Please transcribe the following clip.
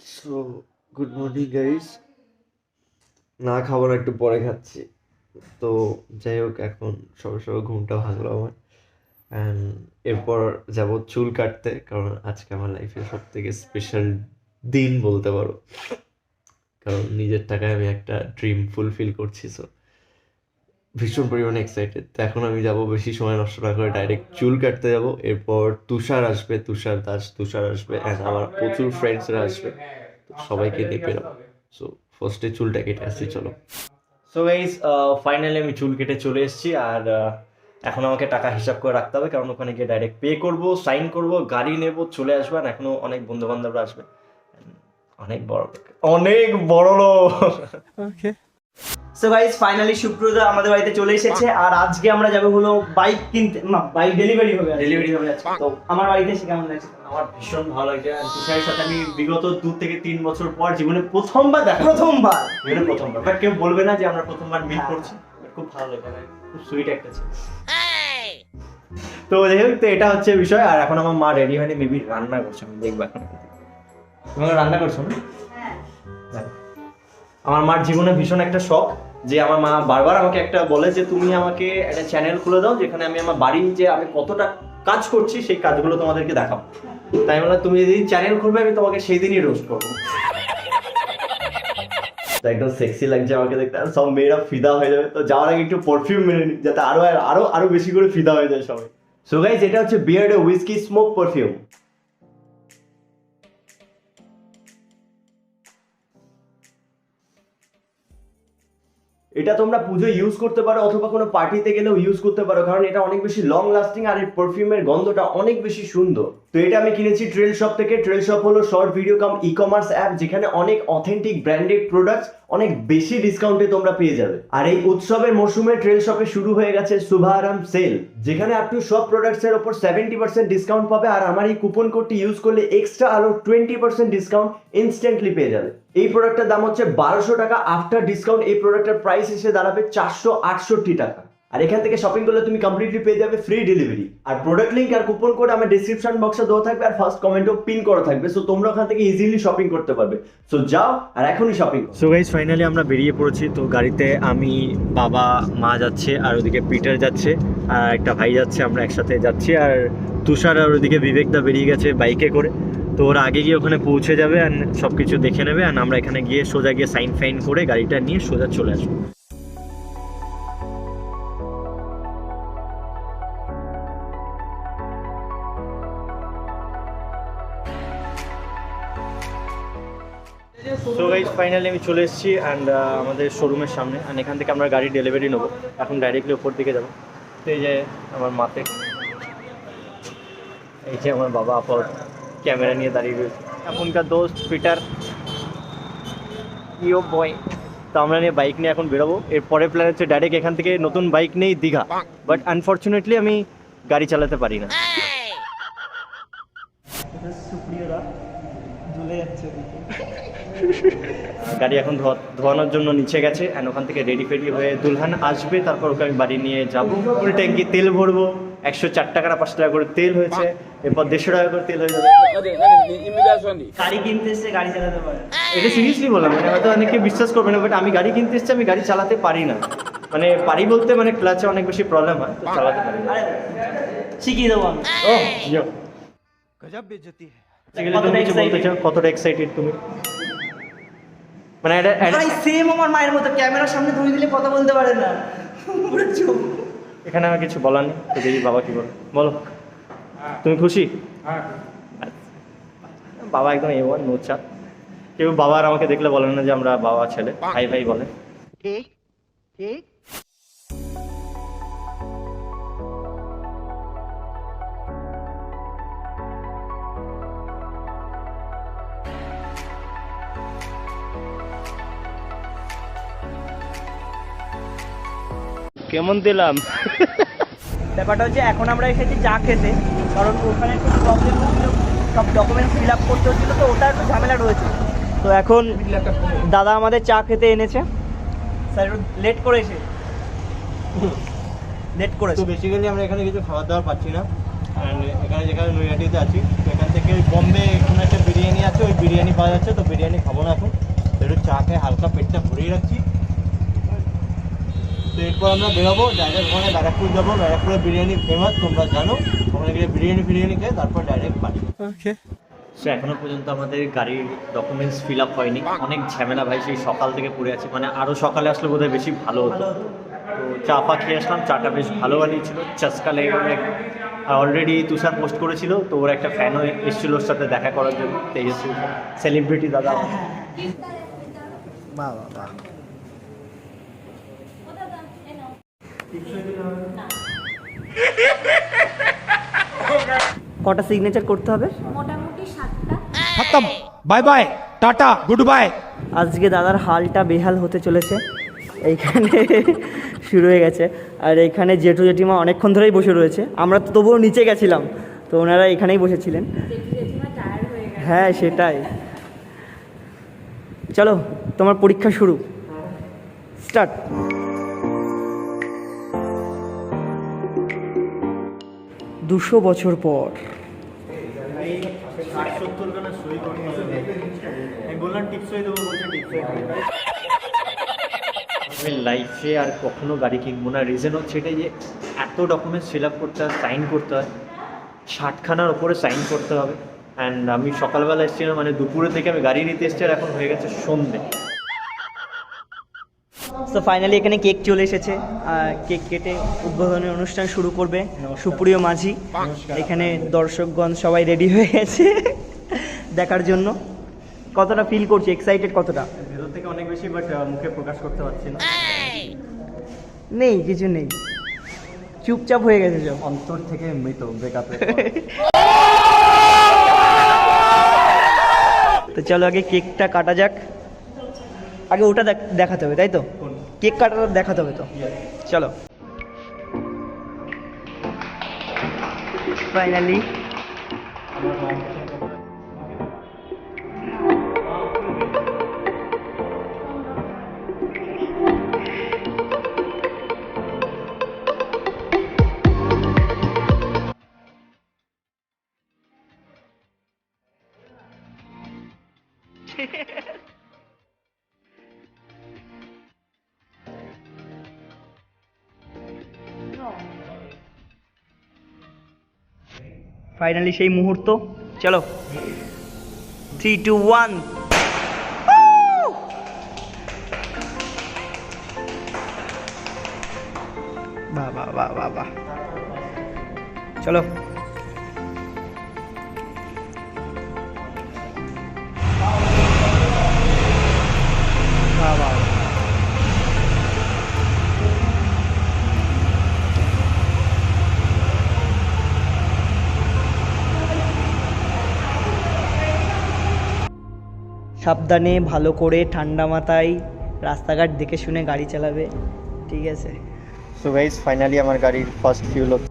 So good morning guys না খাব না, একটু পরে খাচ্ছি। তো, যাই হোক, এখন সবে সবে ঘুমটা ভাঙলো আমার। অ্যান্ড এরপর যাব চুল কাটতে, কারণ আজকে আমার লাইফের সব থেকে স্পেশাল দিন বলতে পারো। কারণ নিজের টাকায় আমি একটা ড্রিম ফুলফিল করছি সো ভীষণ পরিমাণে এক্সাইটেড তো এখন আমি যাব বেশি সময় নষ্ট না করে ডাইরেক্ট চুল কাটতে যাব। এরপর তুষার আসবে তুষার দাস তুষার আসবে অ্যান্ড আমার প্রচুর ফ্রেন্ডসরা আসবে। তো সবাইকে নিয়ে পেলাম। সো ফার্স্টে চুলটা কেটে আসছি চলো। সো গাইজ ফাইনালি আমি চুল কেটে চলে এসেছি আর এখন আমাকে টাকা হিসাব করে রাখতে হবে কারণ ওখানে গিয়ে ডাইরেক্ট পে করব সাইন করব গাড়ি নেব চলে আসবে আর এখনও অনেক বন্ধু বান্ধবরা আসবে অনেক বড় অনেক বড় লোক! সো গাইস ফাইনালি সুপ্রদা আমাদের বাড়িতে চলে এসেছে। আর আজকে আমরা যাব হলো বাইক কিনতে। না বাইক ডেলিভারি হবে ডেলিভারি হবে আজকে। তো আমার বাড়িতে এসে কেমন লাগছে? আমার ভীষণ ভালো লাগছে। আর তুষারের সাথে আমি বিগত দু থেকে তিন বছর পর জীবনে প্রথমবার দেখা প্রথমবার? জীবনে প্রথমবার। বাট কেউ বলবে না যে আমরা প্রথমবার মিট করছি। খুব ভালো লাগে খুব সুইট একটা ছিল। তো যাই হোক তো এটা হচ্ছে বিষয়। আর এখন আমার মা রেডি হয়নি মেবি রান্না করছে। আমি দেখব এখন। তুমি রান্না করছ না? আমার মার জীবনে ভীষণ একটা শখ। যে আমার মা বারবার আমাকে একটা বলে যে, তুমি আমাকে একটা চ্যানেল খুলে দাও যেখানে আমি আমার বাড়ি যে আমি কতটা কাজ করছি, সেই কাজগুলো তোমাদেরকে দেখাবো। তাই বললাম, তুমি যেদিন চ্যানেল খুলবে, আমি তোমাকে সেই দিনই রোস্ট করব একদম সেক্সি লাগছে আমাকে দেখতে। সব মেয়েরা ফিদা হয়ে যাবে। তো যাওয়ার আগে একটু পারফিউম মেনে নিই যাতে আরও আরও আরও বেশি করে ফিদা হয়ে যায় সবাই। সো গাইস এটা হচ্ছে বিয়ার্ড উইস্কি স্মোক পারফিউম এটা তোমরা পুজো ইউজ করতে পারো অথবা কোনো পার্টিতে গেলেও ইউজ করতে পারো, কারণ এটা অনেক বেশি লং লাস্টিং আর এর পারফিউমের গন্ধটা অনেক বেশি সুন্দর। তো এটা আমি কিনেছি ট্রেল শপ থেকে। ট্রেল শপ হলো short video cum e commerce app যেখানে অনেক অথেন্টিক ব্র্যান্ডেড প্রোডাক্টস অনেক বেশি ডিসকাউন্টে তোমরা পেয়ে যাবে। আর এই উৎসবের মরশুমে ট্রেল শপে শুরু হয়ে গেছে শুভারাম সেল যেখানে আপ টু সব প্রোডাক্টস এর উপর সেভেন্টি পার্সেন্ট ডিসকাউন্ট পাবে আর আমার এই কুপন কোডটি ইউজ করলে এক্সট্রা আরও টোয়েন্টি পার্সেন্ট ডিসকাউন্ট ইনস্ট্যান্টলি পেয়ে যাবে। এই প্রোডাক্টের দাম হচ্ছে বারোশো টাকা। আফটার ডিসকাউন্ট এই প্রোডাক্টের প্রাইস এসে দাঁড়াবে চারশো আটষট্টি টাকা। আর এখান থেকে শপিং করলে তুমি কমপ্লিটলি পেয়ে যাবে ফ্রি ডেলিভারি আর প্রোডাক্ট লিংক আর কুপন কোড আমার ডিসক্রিপশন বক্সে দেওয়া থাকবে আর ফার্স্ট কমেন্টও পিন করা থাকবে সো তোমরা ওখান থেকে ইজিলি শপিং করতে পারবে। সো যাও আর এখনই শপিং সো গাইস ফাইনালি আমরা বেরিয়ে পড়েছি, তো গাড়িতে আমি, বাবা, মা যাচ্ছে আর ওদিকে পিটার যাচ্ছে, আর একটা ভাই যাচ্ছে, আমরা একসাথে যাচ্ছি, আর তুষার আর ওদিকে বিবেকদা বেরিয়ে গেছে বাইকে করে। তো ওরা আগে গিয়ে ওখানে পৌঁছে যাবে আর সব কিছু দেখে নেবে আর আমরা এখানে গিয়ে সোজা গিয়ে সাইন ফাইন করে গাড়িটা নিয়ে সোজা চলে আসব। সো গাইজ ফাইনালি আমি চলে এসেছি অ্যান্ড আমাদের শোরুমের সামনে অ্যান্ড এখান থেকে আমরা গাড়ি ডেলিভারি নেব। এখন ডাইরেক্টলি ওপর দিকে যাব। তো এই যে আমার মাতে এই যে আমার বাবা আপাতত ক্যামেরা নিয়ে দাঁড়িয়ে রয়েছে। এখনকার দোস্ত পিটার ইও বয়। তো আমরা নিয়ে বাইক নিয়ে এখন বেরোবো। এর পরের প্ল্যান হচ্ছে ডাইরেক্ট এখান থেকে নতুন বাইক নেই দীঘা। বাট আনফর্চুনেটলি আমি গাড়ি চালাতে পারি না। সুপ্রিয়রা ঝুলে যাচ্ছে গাড়ি এখন ধোয়ানোর জন্য নিচে গেছে অ্যান্ড ওখান থেকে রেডি ফেডি হয়ে দুলহান আসবে তারপর ওকে আমি বাড়ি নিয়ে যাব। ফুল ট্যাঙ্কি তেল ভরবো একশো চার টাকা না পাঁচ টাকা করে তেল হয়েছে এরপর দেড়শো টাকা করে তেল হয়ে যাবে। গাড়ি কিনতে এসে গাড়ি চালাতে পারে। এটা সিরিয়াসলি বললাম মানে হয়তো অনেকে বিশ্বাস করবে না বাট আমি গাড়ি কিনতে এসেছি আমি গাড়ি চালাতে পারি না। মানে পারি বলতে মানে ক্লাচে অনেক বেশি প্রবলেম হয় তো চালাতে পারি না। আরে শিখিয়ে দেবো আমি। ও? চাও? কতটা এক্সাইটেড তুমি? মানে এটা ভাই সেম আমার মায়ের মতো ক্যামেরার সামনে ধরে দিলে কথা বলতে পারে না। এখানে আমার কিছু বলার নেই তো দেখি বাবা কি বলে। বলো। তুমি খুশি? বাবা একদম এ ওয়ান নোচা কেউ বাবা আর আমাকে দেখলে বলে না যে আমরা বাবা ছেলে। ভাই ভাই বলে। কেমন দিলাম? ব্যাপারটা হচ্ছে এখন আমরা এসেছি চা খেতে কারণ ওখানে একটু প্রবলেম হচ্ছিল সব ডকুমেন্টস ফিল আপ করতে হচ্ছিল তো ওটা একটু ঝামেলা রয়েছে। তো এখন দাদা আমাদের চা খেতে এনেছে। স্যার একটু লেট করেছে লেট করেছে তো বেসিক্যালি আমরা এখানে কিছু খাবার দাবার পাচ্ছি না। এখানে যেখানে নৈহাটিতে আছি এখান থেকে বম্বে কোনো একটা বিরিয়ানি আছে ওই বিরিয়ানি পাওয়া যাচ্ছে তো বিরিয়ানি খাব না এখন। একটু চা খেয়ে হালকা পেটটা ভরিয়ে রাখছি। তো এরপর আমরা বেরোবো ডাইরেক্ট ওখানে ব্যারাকপুর যাব। ব্যারাকপুরে বিরিয়ানি ফেমাস তোমরা জানো। ওখানে গিয়ে বিরিয়ানি ফিরিয়ানি খেয়ে তারপর ডাইরেক্ট বাড়ি। ওকে সো এখনও পর্যন্ত আমাদের গাড়ির ডকুমেন্টস ফিল আপ হয়নি। অনেক ঝামেলা ভাই সেই সকাল থেকে পড়ে আছে। মানে আরও সকালে আসলে বোধহয় বেশি ভালো হতো। তো চা ফা খেয়ে আসলাম। চাটা বেশ ভালো বানিয়েছিল। চাস্কা লেগে আর অলরেডি তুষার পোস্ট করেছিল। তো ওর একটা ফ্যানও এসেছিল ওর সাথে দেখা করার জন্য। তেজস্বী সেলিব্রিটি দাদা। বাহ বাহ বাহ কটা সিগনেচার করতে হবে? মোটামুটি bye bye tata good bye আজকে দাদার হালটা বেহাল হতে চলেছে। এইখানে শুরু হয়ে গেছে। আর এখানে জেঠু জেঠিমা অনেকক্ষণ ধরেই বসে রয়েছে। আমরা তো তবুও নিচে গেছিলাম। তো ওনারা এখানেই বসেছিলেন। হ্যাঁ সেটাই। চলো তোমার পরীক্ষা শুরু। স্টার্ট দুশো বছর পর। আমি লাইফে আর কখনো গাড়ি কিনবো না। রিজন হচ্ছে এটাই যে, এত ডকুমেন্টস ফিল আপ করতে হয় সাইন করতে হয়, ষাটখানার ওপরে সাইন করতে হবে। অ্যান্ড আমি সকালবেলা এসেছিলাম মানে দুপুরে থেকে আমি গাড়ি নিতে এসেছি আর এখন হয়ে গেছে সন্ধে। তো ফাইনালি এখানে কেক চলে এসেছে। কেক কেটে উদ্বোধনী অনুষ্ঠান শুরু করবে সুপ্রিয় মাঝি। এখানে দর্শকগণ সবাই রেডি হয়ে গেছে দেখার জন্য। কতটা ফিল করছি? এক্সাইটেড কতটা? ভেতর থেকে অনেক বেশি বাট মুখে প্রকাশ করতে পারছি না। নেই কিছু নেই। চুপচাপ হয়ে গেছে সব। অন্তর থেকে মৃত ব্রেকআপে তো চলো আগে কেকটা কাটা যাক। আগে ওটা দেখ- দেখাতে হবে তাই তো? কেক কাটাটা দেখাতে হবে তো। চলো। ফাইনালি ফাইনালি সেই মুহূর্ত। চলো। থ্রি টু ওয়ান বাহ বাহ বাহ বাহ। চলো। সাবধানে, ভালো করে ঠান্ডা মাথায় রাস্তাঘাট দেখে শুনে গাড়ি চালাবে। ঠিক আছে। সো গাইজ ফাইনালি আমার গাড়ির ফার্স্ট ফিউল হচ্ছে।